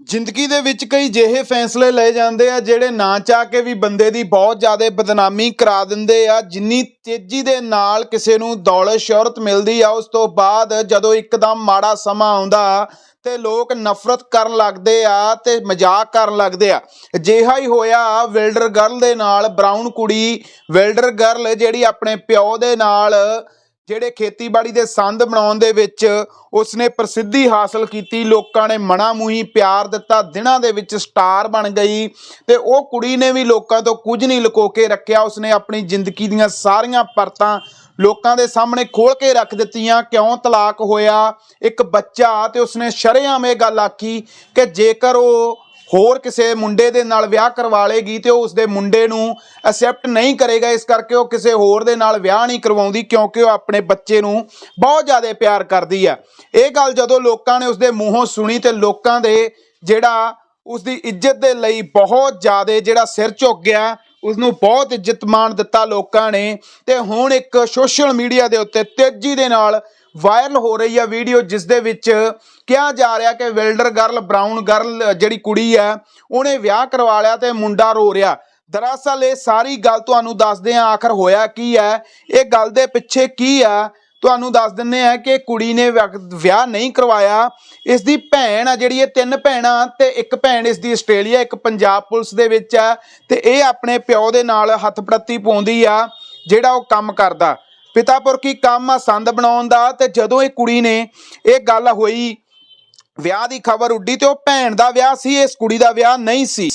ਜ਼ਿੰਦਗੀ ਦੇ ਵਿੱਚ ਕਈ ਜਿਹੇ ਫੈਸਲੇ ਲਏ ਜਾਂਦੇ ਆ ਜਿਹੜੇ ਨਾ ਚਾਹ ਕੇ ਵੀ ਬੰਦੇ ਦੀ ਬਹੁਤ ਜ਼ਿਆਦਾ ਬਦਨਾਮੀ ਕਰਾ ਦਿੰਦੇ ਆ, ਜਿੰਨੀ ਤੇਜ਼ੀ ਦੇ ਨਾਲ ਕਿਸੇ ਨੂੰ ਦੌਲਤ, ਸ਼ੋਹਰਤ ਮਿਲਦੀ ਆ, ਉਸ ਤੋਂ ਬਾਅਦ ਜਦੋਂ ਇੱਕਦਮ ਮਾੜਾ ਸਮਾਂ ਆਉਂਦਾ ਤੇ ਲੋਕ ਨਫ਼ਰਤ ਕਰਨ ਲੱਗਦੇ ਆ ਤੇ ਮਜ਼ਾਕ ਕਰਨ ਲੱਗਦੇ ਆ। ਅਜਿਹਾ ਹੀ ਹੋਇਆ ਵਿਲਡਰ ਗਰਲ ਦੇ ਨਾਲ, ਬਰਾਊਨ ਕੁੜੀ ਵਿਲਡਰ ਗਰਲ ਜਿਹੜੀ ਆਪਣੇ ਪਿਓ ਦੇ ਨਾਲ ਜਿਹੜੇ ਖੇਤੀਬਾੜੀ ਦੇ ਸੰਦ ਬਣਾਉਣ ਦੇ ਵਿੱਚ ਉਸਨੇ ਪ੍ਰਸਿੱਧੀ ਹਾਸਲ ਕੀਤੀ, ਲੋਕਾਂ ਨੇ ਮਣਾ ਮੂੰਹੀ ਪਿਆਰ ਦਿੱਤਾ, ਦਿਨਾਂ ਦੇ ਵਿੱਚ ਸਟਾਰ ਬਣ ਗਈ ਤੇ ਉਹ ਕੁੜੀ ਨੇ ਵੀ ਲੋਕਾਂ ਤੋਂ ਕੁਝ ਨਹੀਂ ਲੁਕੋ ਕੇ ਰੱਖਿਆ। ਉਸਨੇ ਆਪਣੀ ਜ਼ਿੰਦਗੀ ਦੀਆਂ ਸਾਰੀਆਂ ਪਰਤਾਂ ਲੋਕਾਂ ਦੇ ਸਾਹਮਣੇ ਖੋਲ ਕੇ ਰੱਖ ਦਿੱਤੀਆਂ। ਕਿਉਂ ਤਲਾਕ ਹੋਇਆ? ਇੱਕ ਬੱਚਾ ਤੇ ਉਸਨੇ ਸ਼ਰੇਆਮ ਇਹ ਗੱਲ ਆਖੀ ਕਿ ਜੇਕਰ ਉਹ ਹੋਰ ਕਿਸੇ ਮੁੰਡੇ ਦੇ ਨਾਲ ਵਿਆਹ ਕਰਵਾ ਲੇਗੀ ਤੇ ਉਹ ਉਸਦੇ ਮੁੰਡੇ ਨੂੰ ਐਕਸੈਪਟ ਨਹੀਂ ਕਰੇਗਾ, ਇਸ ਕਰਕੇ ਉਹ ਕਿਸੇ ਹੋਰ ਦੇ ਨਾਲ ਵਿਆਹ ਨਹੀਂ ਕਰਵਾਉਂਦੀ ਕਿਉਂਕਿ ਉਹ ਆਪਣੇ ਬੱਚੇ ਨੂੰ ਬਹੁਤ ਜ਼ਿਆਦਾ ਪਿਆਰ ਕਰਦੀ ਹੈ ਇਹ ਗੱਲ ਜਦੋਂ ਲੋਕਾਂ ਨੇ ਉਸਦੇ ਮੂੰਹੋਂ ਸੁਣੀ ਤੇ ਲੋਕਾਂ ਦੇ ਜਿਹੜਾ ਉਸਦੀ ਇੱਜ਼ਤ ਦੇ ਲਈ ਬਹੁਤ ਜ਼ਿਆਦਾ ਜਿਹੜਾ ਸਿਰ ਝੁੱਕ ਗਿਆ ਉਸ ਨੂੰ ਬਹੁਤ ਇੱਜ਼ਤ ਮਾਣ ਦਿੱਤਾ ਲੋਕਾਂ ਨੇ ਤੇ ਹੁਣ ਇੱਕ ਸੋਸ਼ਲ ਮੀਡੀਆ ਦੇ ਉੱਤੇ ਤੇਜ਼ੀ ਦੇ ਨਾਲ ਵਾਇਰਲ ਹੋ ਰਹੀ ਹੈ ਵੀਡੀਓ ਜਿਸ ਦੇ ਵਿੱਚ ਕਿਹਾ ਜਾ ਰਿਹਾ ਕਿ ਵਿਲਡਰ ਗਰਲ ਬਰਾਊਨ ਗਰਲ ਜਿਹੜੀ ਕੁੜੀ ਹੈ ਉਹਨੇ ਵਿਆਹ ਕਰਵਾ ਲਿਆ ਤੇ ਮੁੰਡਾ ਰੋ ਰਿਹਾ। ਦਰਅਸਲ ਇਹ ਸਾਰੀ ਗੱਲ ਤੁਹਾਨੂੰ ਦੱਸਦੇ ਹਾਂ ਆਖਰ ਹੋਇਆ ਕੀ ਹੈ ਇਹ ਗੱਲ ਦੇ ਪਿੱਛੇ ਕੀ ਆ? ਤੁਹਾਨੂੰ ਦੱਸ ਦਿੰਨੇ ਆ ਕਿ ਕੁੜੀ ਨੇ ਵਿਆਹ- ਵਿਆਹ ਨਹੀਂ ਕਰਵਾਇਆ। ਇਸ ਦੀ ਭੈਣ ਆ ਜਿਹੜੀ, ਇਹ ਤਿੰਨ ਭੈਣਾਂ ਤੇ ਇੱਕ ਭੈਣ ਇਸ ਦੀ ਆਸਟ੍ਰੇਲੀਆ, ਇੱਕ ਪੰਜਾਬ ਪੁਲਿਸ ਦੇ ਵਿੱਚ ਆ ਤੇ ਇਹ ਆਪਣੇ ਪਿਓ ਦੇ ਨਾਲ ਹੱਥ ਪ੍ਰਤੀ ਪਾਉਂਦੀ ਆ, ਜਿਹੜਾ ਉਹ ਕੰਮ ਕਰਦਾ। ਪਿਤਾਪੁਰ ਕੀ ਕੰਮ ਆ ਸੰਦ ਬਣਾਉਣ ਦਾ? ਤੇ ਜਦੋਂ ਇਹ ਕੁੜੀ ਨੇ ਇਹ ਗੱਲ ਹੋਈ, ਵਿਆਹ ਦੀ ਖਬਰ ਉੱਡੀ ਤੇ ਉਹ ਭੈਣ ਦਾ ਵਿਆਹ ਸੀ, ਇਸ ਕੁੜੀ ਦਾ ਵਿਆਹ ਨਹੀਂ ਸੀ।